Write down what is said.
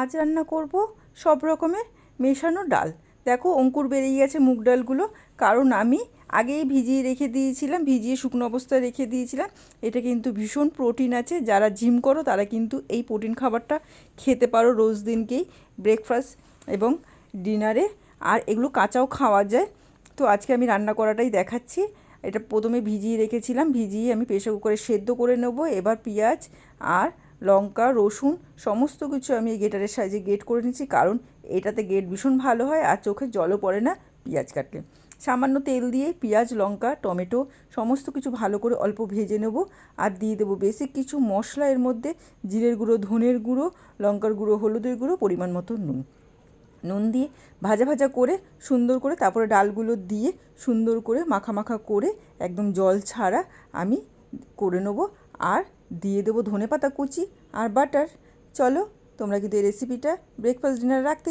আজ রান্না করব সব রকমের মেশানো ডাল। দেখো অঙ্কুর বেরিয়ে গেছে মুগ ডালগুলো। কারণ আমি আগেই ভিজিয়ে রেখে দিয়েছিলাম, ভিজিয়ে শুকনো অবস্থায় রেখে দিয়েছিলাম। এটা কিন্তু ভীষণ প্রোটিন আছে। যারা জিম করো, তারা কিন্তু এই প্রোটিন খাবারটা খেতে পারো রোজ দিনকেই। ব্রেকফাস্ট এবং ডিনারে। আর এগুলো কাঁচাও খাওয়া যায়। তো আজকে আমি রান্না করাটাই দেখাচ্ছি। এটা প্রথমে ভিজিয়ে রেখেছিলাম। ভিজিয়ে আমি প্রেশার কুকারে সেদ্ধ করে নেব। এবার পেঁয়াজ আর লঙ্কা, রসুন, সমস্ত কিছু আমি এই গেটারের সাহায্যে গেট করে নিচ্ছি কারণ এটাতে গেট ভীষণ ভালো হয় আর চোখে জলও পড়ে না পেঁয়াজ কাটলে। সামান্য তেল দিয়ে পেঁয়াজ, লঙ্কা, টমেটো সমস্ত কিছু ভালো করে অল্প ভেজে নেব আর দিয়ে দেবো বেসিক কিছু মশলা। এর মধ্যে জিরের গুঁড়ো, ধনের গুঁড়ো, লঙ্কার গুঁড়ো, হলুদের গুঁড়ো, পরিমাণ মতো নুন। নুন দিয়ে ভাজা ভাজা করে সুন্দর করে তারপরে ডালগুলো দিয়ে সুন্দর করে মাখা মাখা করে একদম জল ছাড়া আমি করে নেব। আর দিয়ে দেবো ধনে পাতা কুচি আর বাটার চলো, তোমরা কিন্তু এই রেসিপিটা ব্রেকফাস্ট ডিনার রাখতে